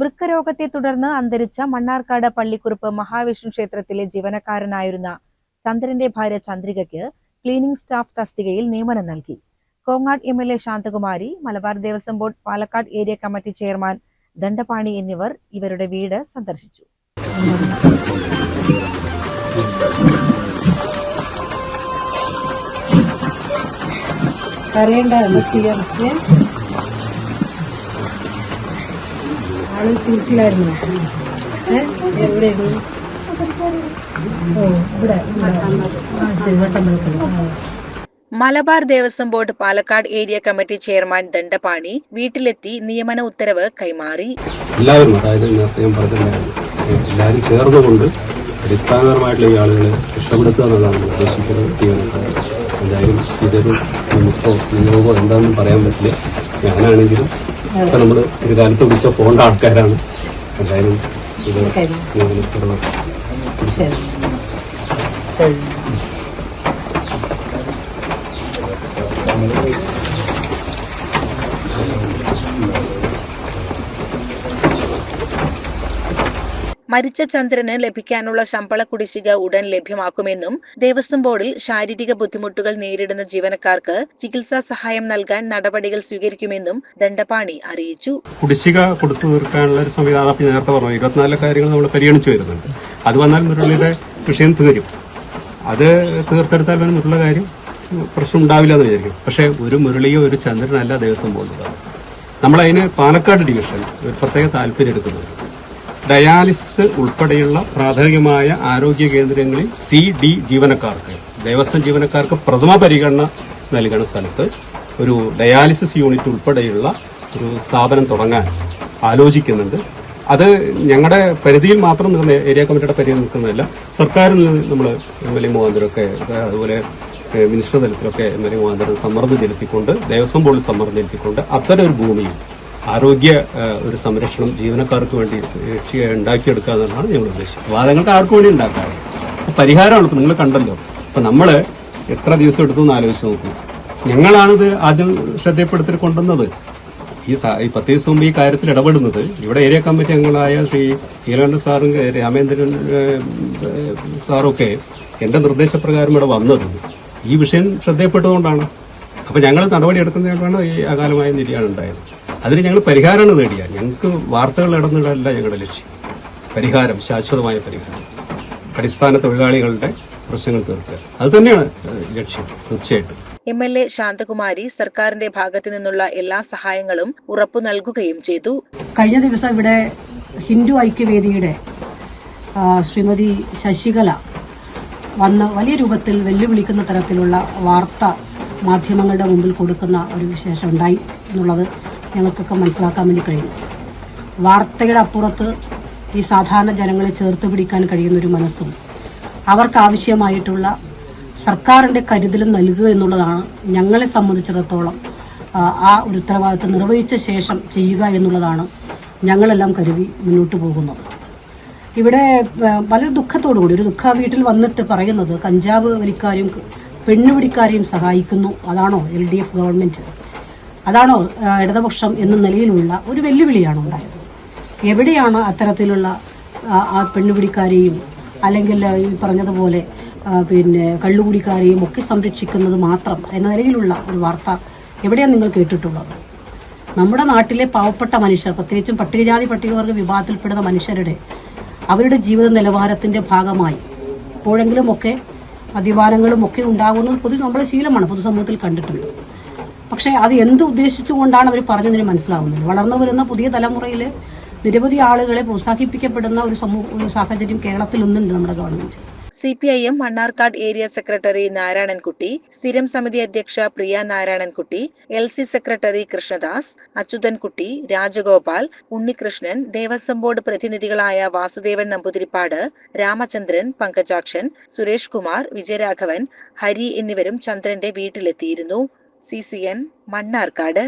വൃക്കരോഗത്തെ തുടർന്ന് അന്തരിച്ച മണ്ണാർക്കാട് പള്ളിക്കുറുപ്പ് മഹാവിഷ്ണു ക്ഷേത്രത്തിലെ ജീവനക്കാരനായിരുന്ന ചന്ദ്രന്റെ ഭാര്യ ചന്ദ്രികയ്ക്ക് ക്ലീനിംഗ് സ്റ്റാഫ് തസ്തികയിൽ നിയമനം നൽകി. Kongad M L A Shanthakumari Malabar Devaswom board Palakkad area committee chairman Dandapani എന്നിവർ ഇവരുടെ വീട് സന്ദർശിച്ചു. അറിയണ്ട ചെയ്യാൻ ആൾ ചികിത്സയിലായിരുന്നു എവിടെ ഓ ഇവിടെ. വട്ടമ്പലത്തിൽ Malabar Devaswom board Palakkad area committee chairman Dandapani വീട്ടിലെത്തി നിയമന ഉത്തരവ് കൈമാറി. എല്ലാവരും അതായത് നേരത്തെ ഞാൻ പറഞ്ഞിട്ടുണ്ടായിരുന്നു എല്ലാവരും ചേർന്നുകൊണ്ട് അടിസ്ഥാനപരമായിട്ടുള്ള ഈ ആളുകളെ രക്ഷപ്പെടുത്തുക എന്നുള്ളതാണ് ഉദ്ദേശിക്കുന്നത്. എന്തായാലും ഇതൊരു നമുക്കോ എന്താണെന്ന് എന്താണെന്നും പറയാൻ പറ്റില്ല. ഞാനാണെങ്കിലും ഇപ്പൊ നമ്മൾ ഒരു കാലത്ത് വിളിച്ച പോകേണ്ട ആൾക്കാരാണ്. എന്തായാലും ഇത് ശരി. മരിച്ച ചന്ദ്രന് ലഭിക്കാനുള്ള ശമ്പള കുടിശ്ശിക ഉടൻ ലഭ്യമാക്കുമെന്നും ദേവസ്വം ബോർഡിൽ ശാരീരിക ബുദ്ധിമുട്ടുകൾ നേരിടുന്ന ജീവനക്കാർക്ക് ചികിത്സാ സഹായം നൽകാൻ നടപടികൾ സ്വീകരിക്കുമെന്നും ദണ്ഡപാണി അറിയിച്ചു. കുടിശ്ശിക കൊടുത്തു തീർക്കാനുള്ള ഒരു സംവിധാനം നേരത്തെ പറഞ്ഞു. ഇരുപത്തിനാല് കാര്യങ്ങൾ നമ്മൾ പരിഗണിച്ചു വരുന്നുണ്ട്. അത് വന്നാൽ മുരളിയുടെ വിഷയം തീരും. അത് തീർത്തെടുത്താൽ മുരളിയുടെ കാര്യം പ്രശ്നം ഉണ്ടാവില്ല എന്ന് വിചാരിക്കും. പക്ഷേ ഒരു മുരളിയോ ഒരു ചന്ദ്രനല്ല ദേവസ്വം പോകുന്നത് നമ്മളതിന് പാലക്കാട് ഡിവിഷൻ ഒരു പ്രത്യേക താല്പര്യം എടുക്കുന്നുണ്ട് ഡയാലിസിസ് ഉൾപ്പെടെയുള്ള പ്രാഥമികമായ ആരോഗ്യ കേന്ദ്രങ്ങളിൽ സി ഡി ജീവനക്കാർക്ക് ദേവസ്വം ജീവനക്കാർക്ക് പ്രഥമ പരിഗണന നൽകുന്ന സ്ഥലത്ത് ഒരു ഡയാലിസിസ് യൂണിറ്റ് ഉൾപ്പെടെയുള്ള ഒരു സ്ഥാപനം തുടങ്ങാൻ ആലോചിക്കുന്നുണ്ട്. അത് ഞങ്ങളുടെ പരിധിയിൽ മാത്രം നിൽക്കുന്ന ഏരിയ കമ്മിറ്റിയുടെ പരിധിയിൽ നിൽക്കുന്നതല്ല സർക്കാരിൽ നിന്ന് നമ്മൾ എം എൽ എ മുഖാന്തരമൊക്കെ അതുപോലെ മിനിസ്റ്റർ തലത്തിലൊക്കെ എം എൽ എ മുഖാന്തരം സമ്മർദ്ദം ചെലുത്തിക്കൊണ്ട് ദേവസ്വം ബോർഡിൽ സമ്മർദ്ദം ചെലുത്തിക്കൊണ്ട് അത്തരം ഒരു ഭൂമിയിൽ ആരോഗ്യ ഒരു സംരക്ഷണം ജീവനക്കാർക്ക് വേണ്ടി ഉണ്ടാക്കിയെടുക്കുക എന്നുള്ളതാണ് ഞങ്ങൾ ഉദ്ദേശിച്ചത് വാദങ്ങൾക്ക് ആർക്കും വേണ്ടി ഉണ്ടാക്കാറ് പരിഹാരമാണ്. ഇപ്പൊ നിങ്ങൾ കണ്ടല്ലോ. അപ്പൊ നമ്മൾ എത്ര ദിവസം എടുത്തു എന്ന് ആലോചിച്ച് നോക്കും. ഞങ്ങളാണിത് ആദ്യം ശ്രദ്ധയപ്പെടുത്തി കൊണ്ടുവന്നത്. ഈ ഈ പത്ത് ദിവസം മുമ്പ് ഈ കാര്യത്തിൽ ഇടപെടുന്നത് ഇവിടെ ഏരിയ കമ്മിറ്റി അംഗങ്ങളായ ശ്രീ നീലകണ്ഠ സാറും രാമേന്ദ്രൻ സാറൊക്കെ എന്റെ നിർദ്ദേശപ്രകാരം ഇവിടെ വന്നത്. ഈ വിഷയം ശ്രദ്ധയപ്പെട്ടതുകൊണ്ടാണ്. അപ്പൊ ഞങ്ങൾ നടപടി എടുക്കുന്നതുകൊണ്ടാണ് ഈ അകാലമായ നിര്യാണം ഉണ്ടായത്. അതിന് ഞങ്ങൾ പരിഹാരമാണ് നേടിയ. ഞങ്ങൾക്ക് വാർത്തകൾ ഇടന്നിടല്ല ഞങ്ങളുടെ ലക്ഷ്യം. പരിഹാരം ശാശ്വതമായ പരിഹാരം. അടിസ്ഥാന തൊഴിലാളികളുടെ പ്രശ്നങ്ങൾ തീർക്കുക. അത് തന്നെയാണ് ലക്ഷ്യം തീർച്ചയായിട്ടും. എം എൽ എ ശാന്തകുമാരി സർക്കാരിന്റെ ഭാഗത്തു നിന്നുള്ള എല്ലാ സഹായങ്ങളും ഉറപ്പു നൽകുകയും ചെയ്തു. കഴിഞ്ഞ ദിവസം ഇവിടെ ഹിന്ദു ഐക്യവേദിയുടെ ശ്രീമതി ശശികല വന്ന് വലിയ രൂപത്തിൽ വെല്ലുവിളിക്കുന്ന തരത്തിലുള്ള വാർത്ത മാധ്യമങ്ങളുടെ മുമ്പിൽ കൊടുക്കുന്ന ഒരു വിശേഷം ഉണ്ടായി എന്നുള്ളത് ഞങ്ങൾക്കൊക്കെ മനസ്സിലാക്കാൻ വേണ്ടി കഴിയും. വാർത്തയുടെ അപ്പുറത്ത് ഈ സാധാരണ ജനങ്ങളെ ചേർത്ത് പിടിക്കാൻ കഴിയുന്ന ഒരു മനസ്സും അവർക്കാവശ്യമായിട്ടുള്ള സർക്കാരിന്റെ കരുതലും നൽകുക എന്നുള്ളതാണ് ഞങ്ങളെ സംബന്ധിച്ചിടത്തോളം ആ, ഒരു ഉത്തരവാദിത്തം നിർവഹിച്ച ശേഷം ചെയ്യുക എന്നുള്ളതാണ് ഞങ്ങളെല്ലാം കരുതി മുന്നോട്ട് പോകുന്നത്. ഇവിടെ വളരെ ദുഃഖത്തോടു കൂടി ഒരു ദുഃഖ വീട്ടിൽ വന്നിട്ട് പറയുന്നത് കഞ്ചാവ് വലിക്കാരെയും പെണ്ണുപിടിക്കാരെയും സഹായിക്കുന്നു. അതാണോ എൽ ഡി എഫ് ഗവൺമെന്റ്? അതാണോ ഇടതുപക്ഷം എന്ന നിലയിലുള്ള ഒരു വെല്ലുവിളിയാണ് ഉണ്ടായത്. എവിടെയാണ് അത്തരത്തിലുള്ള ആ, പെണ്ണുപിടിക്കാരെയും അല്ലെങ്കിൽ ഈ പറഞ്ഞതുപോലെ പിന്നെ കള്ളുകുടിക്കാരെയും ഒക്കെ സംരക്ഷിക്കുന്നത് മാത്രം എന്ന നിലയിലുള്ള ഒരു വാർത്ത എവിടെയാണ് നിങ്ങൾ കേട്ടിട്ടുള്ളത്? നമ്മുടെ നാട്ടിലെ പാവപ്പെട്ട മനുഷ്യർ പ്രത്യേകിച്ചും പട്ടികജാതി പട്ടികവർഗ വിഭാഗത്തിൽപ്പെടുന്ന മനുഷ്യരുടെ അവരുടെ ജീവിത നിലവാരത്തിന്റെ ഭാഗമായി എപ്പോഴെങ്കിലും ഒക്കെ മദ്യപാനങ്ങളും ഒക്കെ ഉണ്ടാകുന്നത് പൊതു നമ്മുടെ ശീലമാണ് പൊതുസമൂഹത്തിൽ കണ്ടിട്ടുണ്ട്. പക്ഷേ അത് എന്ത് ഉദ്ദേശിച്ചുകൊണ്ടാണ് അവർ പറഞ്ഞതിന് മനസ്സിലാവുന്നത് വളർന്നു വരുന്ന പുതിയ തലമുറയിൽ നിരവധി ആളുകളെ പ്രോത്സാഹിപ്പിക്കപ്പെടുന്ന ഒരു സമൂഹ സാഹചര്യം കേരളത്തിൽ ഇന്നുണ്ട് നമ്മുടെ government. C P I M Mannarkkad area secretary Narayanankutty സ്ഥിരം സമിതി അധ്യക്ഷ Priya Narayanankutty L C secretary Krishnadas Achuthankutty Rajagopal Unnikrishnan Devaswom board പ്രതിനിധികളായ Vasudevan Namboothiripad Ramachandran Pankajakshan Suresh Kumar Vijayaraghavan Hari എന്നിവരും ചന്ദ്രന്റെ വീട്ടിലെത്തിയിരുന്നു. C C N Mannarkkad